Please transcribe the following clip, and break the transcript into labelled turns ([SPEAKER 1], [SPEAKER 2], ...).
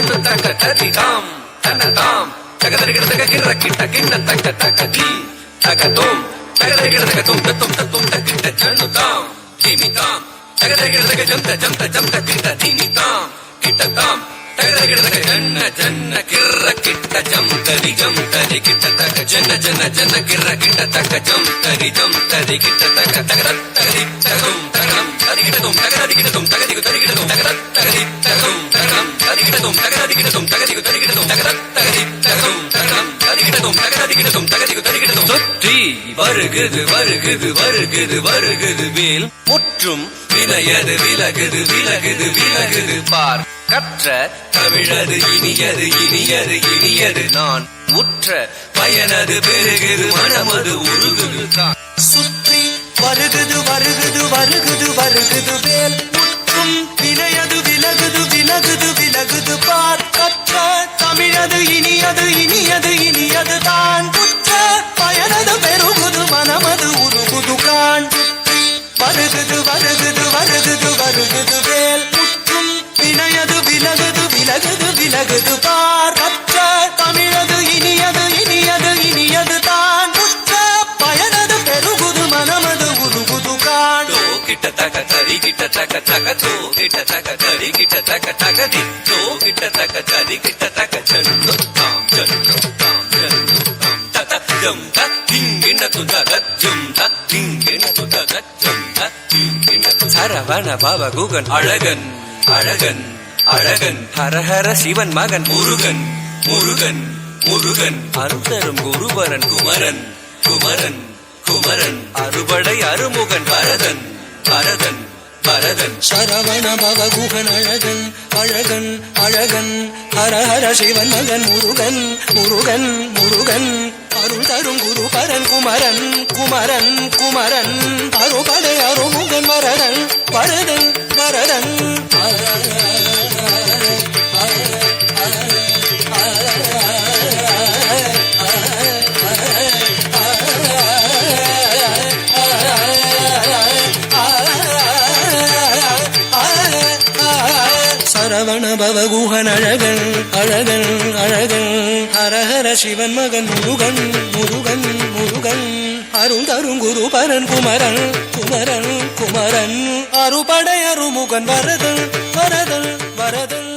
[SPEAKER 1] தக்க ததி தாம் தன தாம் தகதரிகிட தக கிர கிட்ட கிண்ண தக்க தக்க தி தக தோம் தகதரிகிட தக தும் தத்தும் தத்தும் தக்கிட்ட ஜன்னு தாம் திமி தாம் தகதரிகிட தக ஜந்த ஜந்த ஜந்த கிட்ட திமி தாம் கிட்ட தாம் தகதரிகிட தக ஜன்ன ஜன்ன கிர கிட்ட ஜம் தரி ஜம் தரி கிட்ட தக ஜன்ன ஜன்ன ஜன்ன கிர கிட்ட தக ஜம் தரி ஜம் தரி கிட்ட தக தகத தகதி தகதும் தகதம் தரிகிடதும் தகதரிகிடதும் தகதிகு தரிகிடதும் தகத தகதி தகதிகு தரிகிடதும் தகத தகதி தகதும் தகதம் தரிகிடதும் தகதரிகிடதும் தகதிகு தரிகிடதும் சுற்றி வருகுது வருகுது வருகுது வருகுது வேல் முற்றும் வினையது விலகுது விலகுது விலகுது. பார் கற்ற தமிழது இனியது இனியது இனியது. நான் உற்ற பயனது பெருகுது மனமது உருகுது தான்.
[SPEAKER 2] சுற்றி வருகுது வருகுது வருகுது வருகுது வருகுது வருகுது வருகுது வருகுது வேல். முற்றும் வினையது விலகுது விலகுது விலகுது பார். கற்ற தமிழது இனியது இனியது இனியது தான். முற்ற பயனது பெருகுது மனமது உருகுது கான்.
[SPEAKER 1] தோ கிட்ட தக தரி கிட்ட தக தக தோ கிட்ட தக தரி கிட்ட தக தக தி. தோ கிட்ட தக தரி கிட்ட தக ஜன்னு தாம் ஜன்னு தாம் ஜன்னு தாம். தத ஜம் தத் திங்கின து தத ஜம். தத் சரவண பவ குகன். அழகன் அழகன் அழகன். ஹரஹர சிவன் மகன். முருகன் முருகன் முருகன். அருந்தரும் குருபரன் குமரன் குமரன் குமரன். அறுபடை அருமுகன் பரதன் பரதன் பரதன்.
[SPEAKER 2] சரவண பவகுகன் அழகன் அழகன் அழகன். ஹர ஹர சிவன் மகன் முருகன் முருகன் முருகன். அருள் தரும் குரு பரன் குமரன் குமரன் குமரன். அருபடை பவகுகன் அழகன் அழகன். அழகன் ஹரஹர சிவன் மகன் முருகன் முருகன் முருகன். அருந்தருங்குரு பரன் குமரன் குமரன் குமரன். அருபடை அருமுகன் வரதன் வரதன்.